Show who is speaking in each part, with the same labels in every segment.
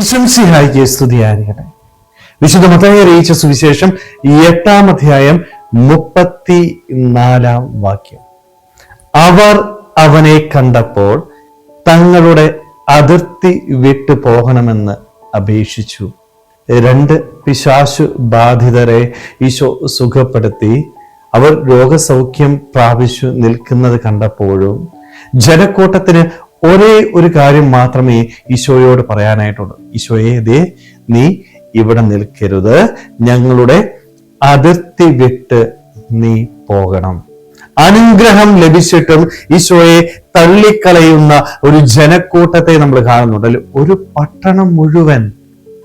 Speaker 1: വിശംസിഹായിക്ക് സ്തുതിയായിരിക്കട്ടെ. വിശുദ്ധ മത്തായി അറിയിച്ച സുവിശേഷം എട്ടാം അധ്യായം മുപ്പത്തി നാലാം വാക്യം. അവർ അവനെ കണ്ടപ്പോൾ തങ്ങളുടെ അതിർത്തി വിട്ടു പോകണമെന്ന് അപേക്ഷിച്ചു. രണ്ട് പിശാശു ബാധിതരെ ഈശോ സുഖപ്പെടുത്തി. അവർ രോഗസൗഖ്യം പ്രാപിച്ചു നിൽക്കുന്നത് കണ്ടപ്പോഴും ജനക്കൂട്ടത്തിന് ഒരേ ഒരു കാര്യം മാത്രമേ ഈശോയോട് പറയാനായിട്ടുള്ളൂ. ഈശോയെ ദേ നീ ഇവിടെ നിൽക്കരുത്. ഞങ്ങളുടെ അതിർത്തി വിട്ട് നീ പോകണം. അനുഗ്രഹം ലഭിച്ചിട്ടും ഈശോയെ തള്ളിക്കളയുന്ന ഒരു ജനക്കൂട്ടത്തെ നമ്മൾ കാണുന്നുണ്ട്. അല്ലെ ഒരു പട്ടണം മുഴുവൻ.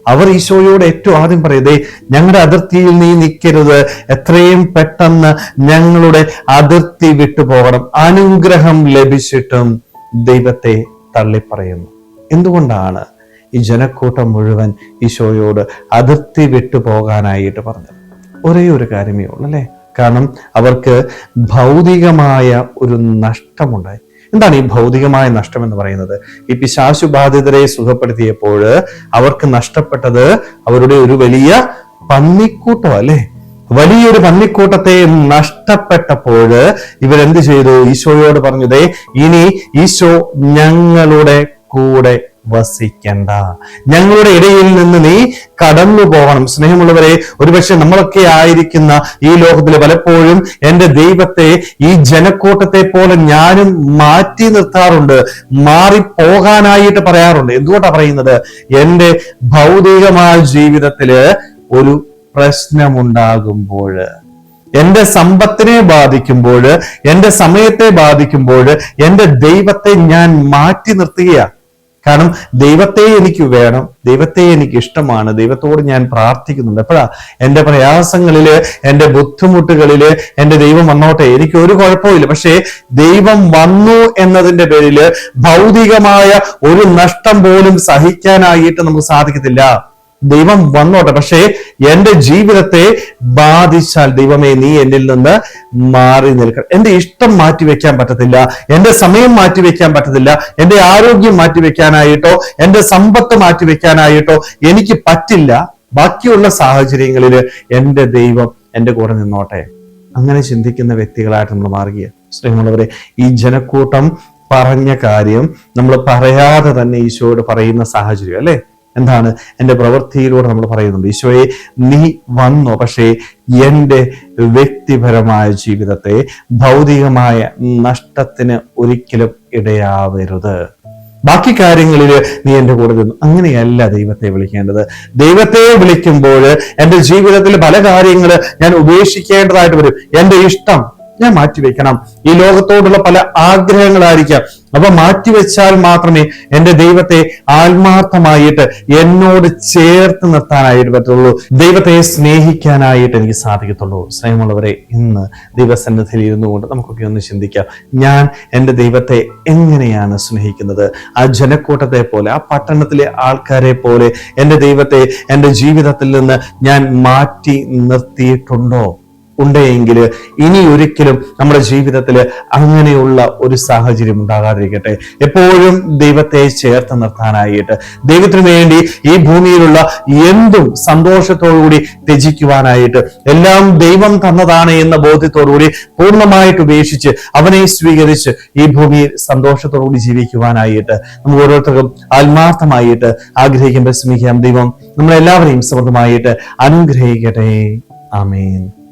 Speaker 1: അവർ ഈശോയോട് ഏറ്റവും ആദ്യം പറയതേ ഞങ്ങളുടെ അതിർത്തിയിൽ നീ നിൽക്കരുത്. എത്രയും പെട്ടെന്ന് ഞങ്ങളുടെ അതിർത്തി വിട്ടു പോകണം. അനുഗ്രഹം ലഭിച്ചിട്ടും ദൈവത്തെ തള്ളിപ്പറയുന്നു. എന്തുകൊണ്ടാണ് ഈ ജനക്കൂട്ടം മുഴുവൻ ഈശോയോട് അതിർത്തി വിട്ടു പോകാനായിട്ട് പറഞ്ഞത്? ഒരേ ഒരു കാര്യമേ ഉള്ളൂ അല്ലേ? കാരണം അവർക്ക് ഭൗതികമായ ഒരു നഷ്ടമുണ്ടായി. എന്താണ് ഈ ഭൗതികമായ നഷ്ടം എന്ന് പറയുന്നത്? ഈ പിശാശു ബാധിതരെ സുഖപ്പെടുത്തിയപ്പോൾ അവർക്ക് നഷ്ടപ്പെട്ടത് അവരുടെ ഒരു വലിയ പന്നിക്കൂട്ടം അല്ലേ? വലിയൊരു പന്നിക്കൂട്ടത്തെ നഷ്ടപ്പെട്ടപ്പോൾ ഇവരെന്ത് ചെയ്തു? ഈശോയോട് പറഞ്ഞതേ ഇനി ഈശോ ഞങ്ങളുടെ കൂടെ വസിക്കണ്ട. ഞങ്ങളുടെ ഇടയിൽ നിന്ന് നീ കടന്നു പോകണം. സ്നേഹമുള്ളവരെ ഒരുപക്ഷെ നമ്മളൊക്കെ ആയിരിക്കുന്ന ഈ ലോകത്തിൽ പലപ്പോഴും എന്റെ ദൈവത്തെ ഈ ജനക്കൂട്ടത്തെ പോലെ ഞാനും മാറ്റി നിർത്താറുണ്ട് മാറി പോകാനായിട്ട് പറയാറുണ്ട്. എന്തുകൊണ്ടാണ് പറയുന്നത്? എന്റെ ഭൗതികമായ ജീവിതത്തിൽ ഒരു പ്രശ്നമുണ്ടാകുമ്പോൾ എന്റെ സമ്പത്തിനെ ബാധിക്കുമ്പോൾ എന്റെ സമയത്തെ ബാധിക്കുമ്പോൾ എന്റെ ദൈവത്തെ ഞാൻ മാറ്റി നിർത്തുകയാണ്. കാരണം ദൈവത്തെ എനിക്ക് വേണം ദൈവത്തെ എനിക്ക് ഇഷ്ടമാണ് ദൈവത്തോട് ഞാൻ പ്രാർത്ഥിക്കുന്നുണ്ട്. എപ്പോഴാ? എന്റെ പ്രയാസങ്ങളിൽ എന്റെ ബുദ്ധിമുട്ടുകളിൽ എന്റെ ദൈവം വന്നോട്ടെ എനിക്ക് ഒരു കുഴപ്പമില്ല പക്ഷേ ദൈവം വന്നു എന്നതിന്റെ പേരിൽ ഭൗതികമായ ഒരു നഷ്ടം പോലും സഹിക്കാനായിട്ട് നമുക്ക് സാധിക്കത്തില്ല. ദൈവം വന്നോട്ടെ. പക്ഷേ എന്റെ ജീവിതത്തെ ബാധിച്ചാൽ ദൈവമേ നീ എന്നിൽ നിന്ന് മാറി നിൽക്കണം. എന്റെ ഇഷ്ടം മാറ്റിവെക്കാൻ പറ്റത്തില്ല. എന്റെ സമയം മാറ്റിവെക്കാൻ പറ്റത്തില്ല. എന്റെ ആരോഗ്യം മാറ്റിവെക്കാനായിട്ടോ എന്റെ സമ്പത്ത് മാറ്റിവെക്കാനായിട്ടോ എനിക്ക് പറ്റില്ല. ബാക്കിയുള്ള സാഹചര്യങ്ങളിൽ എന്റെ ദൈവം എന്റെ കൂടെ നിന്നോട്ടെ. അങ്ങനെ ചിന്തിക്കുന്ന വ്യക്തികളായിട്ട് നമ്മൾ മാറുക സ്നേഹമുള്ളവരെ ഈ ജനക്കൂട്ടം പറഞ്ഞ കാര്യം നമ്മൾ പറയാതെ തന്നെ ഈശോയോട് പറയുന്ന സാഹചര്യം അല്ലേ? എന്താണ്? എന്റെ പ്രവൃത്തിയിലൂടെ നമ്മൾ പറയുന്നുണ്ട് ഈശോയെ നീ വന്നു പക്ഷേ എന്റെ വ്യക്തിപരമായ ജീവിതത്തെ ഭൗതികമായ നഷ്ടത്തിന് ഒരിക്കലും ഇടയാവരുത്. ബാക്കി കാര്യങ്ങളിൽ നീ എന്റെ കൂടെ നിന്നു അങ്ങനെയല്ല ദൈവത്തെ വിളിക്കേണ്ടത്. ദൈവത്തെ വിളിക്കുമ്പോൾ എന്റെ ജീവിതത്തിൽ പല കാര്യങ്ങൾ ഞാൻ ഉപേക്ഷിക്കേണ്ടതായിട്ട് വരും. എന്റെ ഇഷ്ടം ഞാൻ മാറ്റിവെക്കണം ഈ ലോകത്തോടുള്ള പല ആഗ്രഹങ്ങളായിരിക്കാം. അവ മാറ്റിവെച്ചാൽ മാത്രമേ എന്റെ ദൈവത്തെ ആത്മാർത്ഥമായിട്ട് എന്നോട് ചേർത്ത് നിർത്താനായിട്ട് പറ്റുള്ളൂ. ദൈവത്തെ സ്നേഹിക്കാനായിട്ട് എനിക്ക് സാധിക്കത്തുള്ളൂ. സ്നേഹമുള്ളവരെ ഇന്ന് ദൈവസന്നിധിയിൽ ഇരുന്നു കൊണ്ട് നമുക്കൊക്കെ ഒന്ന് ചിന്തിക്കാം. ഞാൻ എന്റെ ദൈവത്തെ എങ്ങനെയാണ് സ്നേഹിക്കുന്നത്? ആ ജനക്കൂട്ടത്തെ പോലെ ആ പട്ടണത്തിലെ ആൾക്കാരെ പോലെ എന്റെ ദൈവത്തെ എന്റെ ജീവിതത്തിൽ നിന്ന് ഞാൻ മാറ്റി നിർത്തിയിട്ടുണ്ടോ? ഉണ്ടെങ്കിൽ ഇനി ഒരിക്കലും നമ്മുടെ ജീവിതത്തിൽ അങ്ങനെയുള്ള ഒരു സാഹചര്യം ഉണ്ടാകാതിരിക്കട്ടെ. എപ്പോഴും ദൈവത്തെ ചേർത്ത് നിർത്താനായിട്ട് ദൈവത്തിന് വേണ്ടി ഈ ഭൂമിയിലുള്ള എന്തും സന്തോഷത്തോടുകൂടി ത്യജിക്കുവാനായിട്ട് എല്ലാം ദൈവം തന്നതാണ് എന്ന ബോധ്യത്തോടുകൂടി പൂർണമായിട്ട് ഉപേക്ഷിച്ച് അവനെ സ്വീകരിച്ച് ഈ ഭൂമിയിൽ സന്തോഷത്തോടുകൂടി ജീവിക്കുവാനായിട്ട് നമുക്ക് ഓരോരുത്തർക്കും ആത്മാർത്ഥമായിട്ട് ആഗ്രഹിക്കുമ്പോൾ ശ്രമിക്കാം. ദൈവം നമ്മളെല്ലാവരെയും സമൃദ്ധമായിട്ട് അനുഗ്രഹിക്കട്ടെ. ആമേൻ.